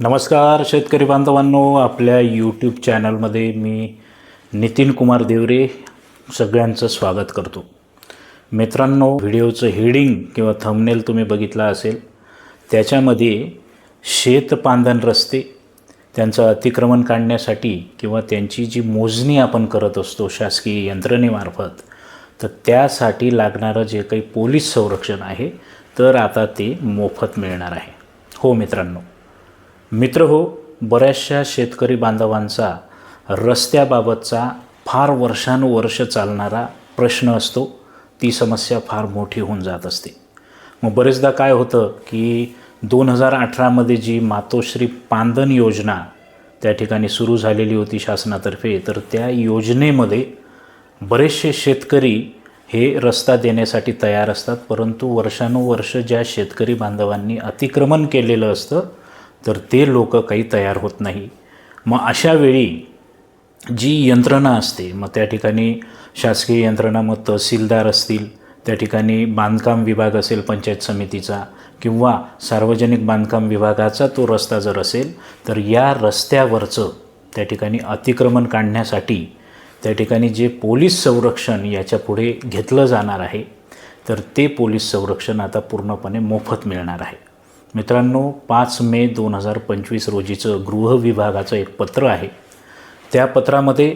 नमस्कार शेतकरी बांधवांनो. आपल्या यूट्यूब चॅनलमध्ये मी नितीन कुमार देवरे सगळ्यांचं स्वागत करतो. मित्रांनो व्हिडिओचं हेडिंग किंवा थंबनेल तुम्ही बघितला असेल त्याच्यामध्ये शेतपांधन रस्ते त्यांचं अतिक्रमण काढण्यासाठी किंवा त्यांची जी मोजणी आपण करत असतो शासकीय यंत्रणेमार्फत तर त्यासाठी लागणारं जे काही पोलीस संरक्षण आहे तर आता ते मोफत मिळणार आहे. हो मित्रांनो मित्र हो बऱ्याचशा शेतकरी बांधवांचा रस्त्याबाबतचा फार वर्षानुवर्ष चालणारा प्रश्न असतो. ती समस्या फार मोठी होऊन जात असते. मग बरेचदा काय होतं की दोन हजार अठरामध्ये जी मातोश्री पांदन योजना त्या ठिकाणी सुरू झालेली होती शासनातर्फे तर त्या योजनेमध्ये बरेचसे शेतकरी हे रस्ता देण्यासाठी तयार असतात. परंतु वर्षानुवर्ष ज्या शेतकरी बांधवांनी अतिक्रमण केलेलं असतं तर ते लोक काही तयार होत नाही. मग अशा वेळी जी यंत्रणा असते मग त्या ठिकाणी शासकीय यंत्रणा मग तहसीलदार असतील त्या ठिकाणी बांधकाम विभाग असेल पंचायत समितीचा किंवा सार्वजनिक बांधकाम विभागाचा तो रस्ता जर असेल तर या रस्त्यावरचं त्या ठिकाणी अतिक्रमण काढण्यासाठी त्या ठिकाणी जे पोलीस संरक्षण याच्यापुढे घेतलं जाणार आहे तर ते पोलीस संरक्षण आता पूर्णपणे मोफत मिळणार आहे. मित्रांनो पाच मे दोन हजार पंचवीस रोजीचं गृह विभागाचं एक पत्र आहे. त्या पत्रामध्ये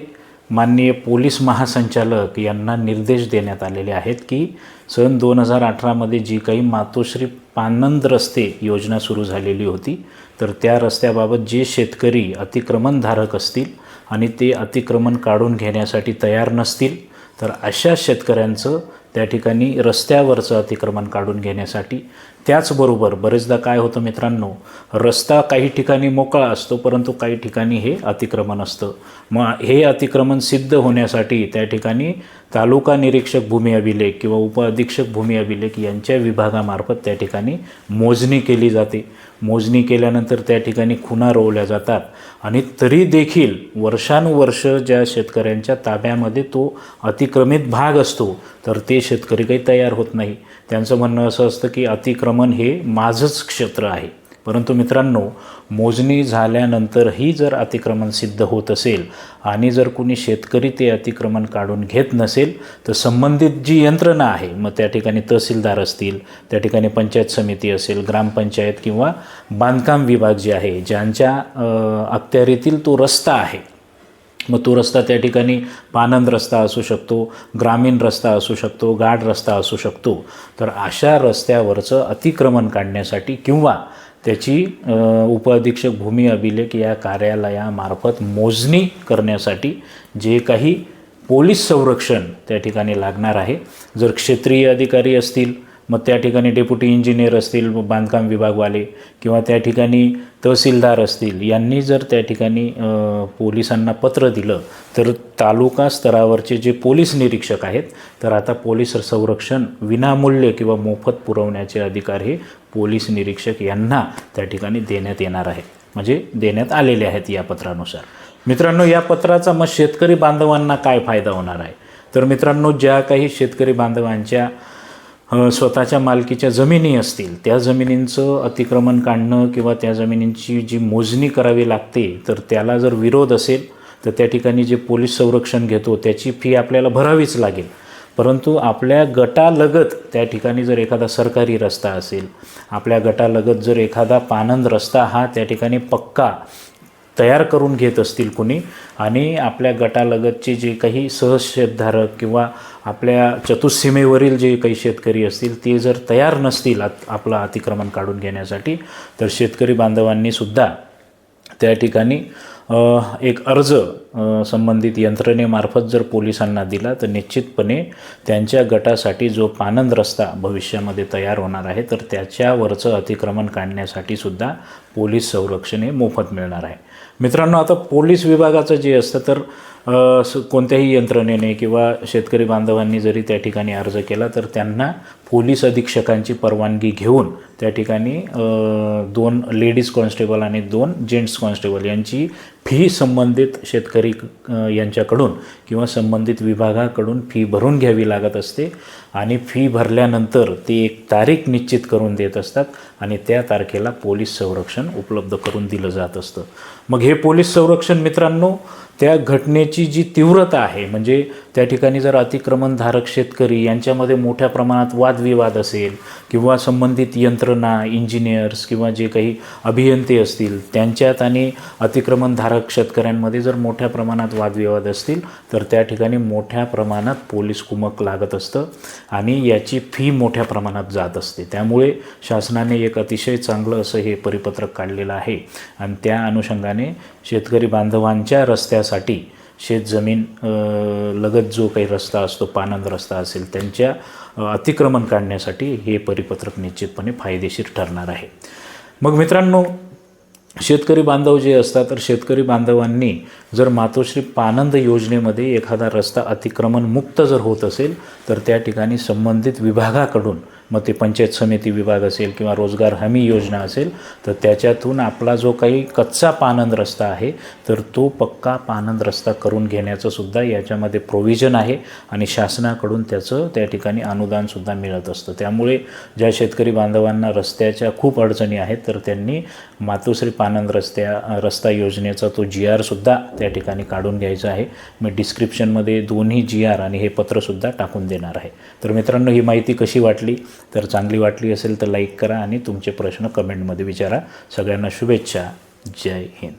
माननीय पोलीस महासंचालक यांना निर्देश देण्यात आलेले आहेत की सन दोन हजार अठरामध्ये जी काही मातोश्री पानंद रस्ते योजना सुरू झालेली होती तर त्या रस्त्याबाबत जे शेतकरी अतिक्रमणधारक असतील आणि ते अतिक्रमण काढून घेण्यासाठी तयार नसतील तर अशा शेतकऱ्यांचं त्या ठिकाणी रस्त्यावरचं अतिक्रमण काढून घेण्यासाठी त्याचबरोबर बरेचदा काय होतं मित्रांनो रस्ता काही ठिकाणी मोकळा असतो परंतु काही ठिकाणी हे अतिक्रमण असतं. मग हे अतिक्रमण सिद्ध होण्यासाठी त्या ठिकाणी तालुका निरीक्षक भूमी अभिलेख किंवा उपअधीक्षक भूमी अभिलेख यांच्या विभागामार्फत त्या ठिकाणी मोजणी केली जाते. मोजणी केल्यानंतर त्या ठिकाणी खुणा रोवल्या जातात आणि तरी देखील वर्षानुवर्ष ज्या शेतकऱ्यांच्या ताब्यामध्ये तो अतिक्रमित भाग असतो तर ते शेतकरी काही तयार होत नाही. त्यांचं म्हणणं असं असतं की अतिक्रम भ्रमण हे माझंच क्षेत्र आहे. परंतु मित्रांनो मोजणी झाल्यानंतरही जर अतिक्रमण सिद्ध होत असेल आणि जर कुणी शेतकरी ते अतिक्रमण काढून घेत नसेल तर संबंधित जी यंत्रणा आहे मग त्या ठिकाणी तहसीलदार असतील त्या ठिकाणी पंचायत समिती असेल ग्रामपंचायत किंवा बांधकाम विभाग जे आहे ज्यांच्या अखत्यारीतील तो रस्ता आहे मग तो रस्ता त्या ठिकाणी पानंद रस्ता असू शकतो ग्रामीण रस्ता असू शकतो गाड रस्ता असू शकतो. तर अशा रस्त्यावरचं अतिक्रमण काढण्यासाठी किंवा त्याची उपअधीक्षक भूमी अभिलेख या कार्यालयामार्फत मोजणी करण्यासाठी जे काही पोलीस संरक्षण त्या ठिकाणी लागणार आहे जर क्षेत्रीय अधिकारी असतील मग त्या ठिकाणी डेप्युटी इंजिनियर असतील बांधकाम विभागवाले किंवा त्या ठिकाणी तहसीलदार असतील यांनी जर त्या ठिकाणी पोलिसांना पत्र दिलं तर तालुका स्तरावरचे जे पोलीस निरीक्षक आहेत तर आता पोलीस संरक्षण विनामूल्य किंवा मोफत पुरवण्याचे अधिकार हे पोलीस निरीक्षक यांना त्या ठिकाणी देण्यात येणार आहे म्हणजे देण्यात आलेले आहेत या पत्रानुसार. मित्रांनो या पत्राचा मग शेतकरी बांधवांना काय फायदा होणार आहे? तर मित्रांनो ज्या काही शेतकरी बांधवांच्या स्वतःच्या मालकीच्या जमिनी असतील त्या जमिनींचं अतिक्रमण काढणं किंवा त्या जमिनींची जी मोजणी करावी लागते तर त्याला जर विरोध असेल तर त्या ठिकाणी जे पोलीस संरक्षण घेतो त्याची फी आपल्याला भरावीच लागेल. परंतु आपल्या गटालगत त्या ठिकाणी जर एखादा सरकारी रस्ता असेल आपल्या गटालगत जर एखादा पानंद रस्ता हा त्या ठिकाणी पक्का तयार करून घेत असतील कुणी आणि आपल्या गटालगतचे जे काही सहशेतधारक किंवा आपल्या चतुस्सीमेवरील जे काही शेतकरी असतील ते जर तयार नसतील आत आपलं अतिक्रमण काढून घेण्यासाठी तर शेतकरी बांधवांनीसुद्धा त्या ठिकाणी एक अर्ज संबंधित यंत्रणेमार्फत जर पोलिसांना दिला तर निश्चितपणे त्यांच्या गटासाठी जो पानंद रस्ता भविष्यामध्ये तयार होणार आहे तर त्याच्यावरचं अतिक्रमण काढण्यासाठी सुद्धा पोलीस संरक्षण हे मोफत मिळणार आहे. मित्रांनो आता पोलीस विभागाचं जे असतं तर कोणत्याही यंत्रणेने किंवा शेतकरी बांधवांनी जरी त्या ठिकाणी अर्ज केला तर त्यांना पोलीस अधीक्षकांची परवानगी घेऊन त्या ठिकाणी दोन लेडीज कॉन्स्टेबल आणि दोन जेंट्स कॉन्स्टेबल यांची फी संबंधित शेतकरी यांच्याकडून किंवा संबंधित विभागाकडून फी भरून घ्यावी लागत असते. आणि फी भरल्यानंतर ते एक तारीख निश्चित करून देत असतात आणि त्या तारखेला पोलीस संरक्षण उपलब्ध करून दिलं जात असतं. मग हे पोलीस संरक्षण मित्रांनो त्या घटनेची जी तीव्रता आहे म्हणजे त्या ठिकाणी जर अतिक्रमणधारक शेतकरी यांच्यामध्ये मोठ्या प्रमाणात वादविवाद असेल किंवा संबंधित यंत्रणा इंजिनियर्स किंवा जे काही अभियंते असतील त्यांच्यात आणि अतिक्रमणधारक शेतकऱ्यांमध्ये जर मोठ्या प्रमाणात वादविवाद असतील तर त्या ठिकाणी मोठ्या प्रमाणात पोलीस कुमक लागत असतं आणि याची फी मोठ्या प्रमाणात जात असते. त्यामुळे शासनाने एक अतिशय चांगलं असं हे परिपत्रक काढलेलं आहे. आणि त्या अनुषंगाने शेतकरी बांधवांच्या रस्त्यासाठी शेतजमीन लगत जो काही रस्ता असतो पानंद रस्ता असेल त्यांच्या अतिक्रमण काढण्यासाठी हे परिपत्रक निश्चितपणे फायदेशीर ठरणार आहे. मग मित्रांनो शेतकरी बांधव जे असतात तर शेतकरी बांधवांनी जर मातोश्री पानंद योजनेमध्ये एखादा रस्ता अतिक्रमण मुक्त जर होत असेल तर त्या ठिकाणी संबंधित विभागाकडून मग ते पंचायत समिती विभाग असेल किंवा रोजगार हमी योजना असेल तर त्याच्यातून आपला जो काही कच्चा पानंद रस्ता आहे तर तो पक्का पानंद रस्ता करून घेण्याचं सुद्धा याच्यामध्ये प्रोव्हिजन आहे आणि शासनाकडून त्याचं त्या ठिकाणी अनुदानसुद्धा मिळत असतं. त्यामुळे ज्या शेतकरी बांधवांना रस्त्याच्या खूप अडचणी आहेत तर त्यांनी मातोश्री पानंद रस्त्या रस्ता योजनेचा तो जी आरसुद्धा त्या ठिकाणी काढून घ्यायचा आहे. मी डिस्क्रिप्शनमध्ये दोन्ही जी आर आणि हे पत्रसुद्धा टाकून देणार आहे. तर मित्रांनो ही माहिती कशी वाटली? तर चांगली वाटली असेल तर लाईक करा आणि तुमचे प्रश्न कमेंटमध्ये विचारा. सगळ्यांना शुभेच्छा. जय हिंद.